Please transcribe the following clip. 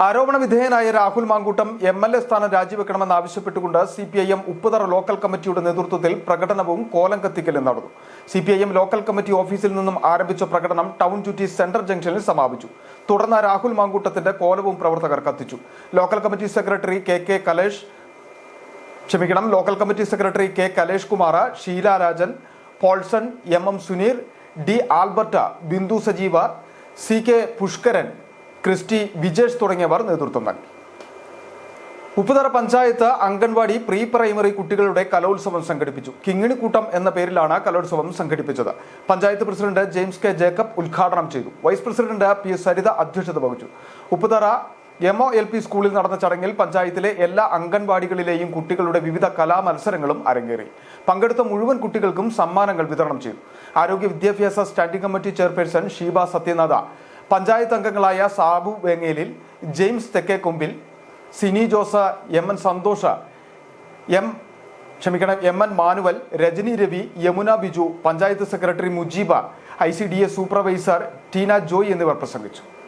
ആരോപണ വിധേയനായ Rahul Mankoottam M L A സ്ഥാനം രാജിവെക്കണമെന്ന് ആവശ്യപ്പെട്ടുകൊണ്ട് C P I M Upputhara local കമ്മിറ്റിയുടെ നേതൃത്വത്തിൽ പ്രകടനവും കോലം കത്തിക്കലും നടന്നു. C P I M local committee ഓഫീസിൽ നിന്നും ആരംഭിച്ച പ്രകടനം ടൗൺ ചുറ്റി സെൻട്രൽ ജംഗ്ഷനിൽ സമാപിച്ചു. തുടർന്ന് രാഹുൽ മാങ്കൂട്ടത്തിന്റെ കോലവും പ്രവർത്തകർ കത്തിച്ചു. Local committee secretary K K Kalesh ക്ഷമിക്കണം. Local committee secretary K Kalesh Kumar Sheela Rajan Paulson M M Suneer D Albert Bindu Sajeev C K Pushkaran Christy Vijesh തുടങ്ങിയവർ നേതൃത്വം നൽകി. ഉപ്പുതറ പഞ്ചായത്ത് അംഗൻവാടി പ്രീ പ്രൈമറി കുട്ടികളുടെ കലോത്സവം സംഘടിപ്പിച്ചു. കിങ്ങിണിക്കൂട്ടം എന്ന പേരിലാണ് കലോത്സവം സംഘടിപ്പിച്ചത്. Panchayat president James K Jacob ഉദ്ഘാടനം ചെയ്തു. Vice president P S Saritha അധ്യക്ഷത വഹിച്ചു. Upputhara M O L P സ്കൂളിൽ നടന്ന ചടങ്ങിൽ പഞ്ചായത്തിലെ എല്ലാ അംഗൻവാടികളിലെയും കുട്ടികളുടെ വിവിധ കലാമത്സരങ്ങളും അരങ്ങേറി. പങ്കെടുത്ത മുഴുവൻ കുട്ടികൾക്കും സമ്മാനങ്ങൾ വിതരണം ചെയ്തു. ആരോഗ്യ വിദ്യാഭ്യാസ standing committee chairperson Sheeba Sathyanath panchayat അംഗങ്ങളായ Sabu Vengelil James Thekkekombil Sini Jose M N Santhosh M ക്ഷമിക്കണം M N Manuel Rajani Ravi Yamuna Biju panchayat secretary Mujeeb I C D S supervisor Teena Joy എന്നിവർ പ്രസംഗിച്ചു.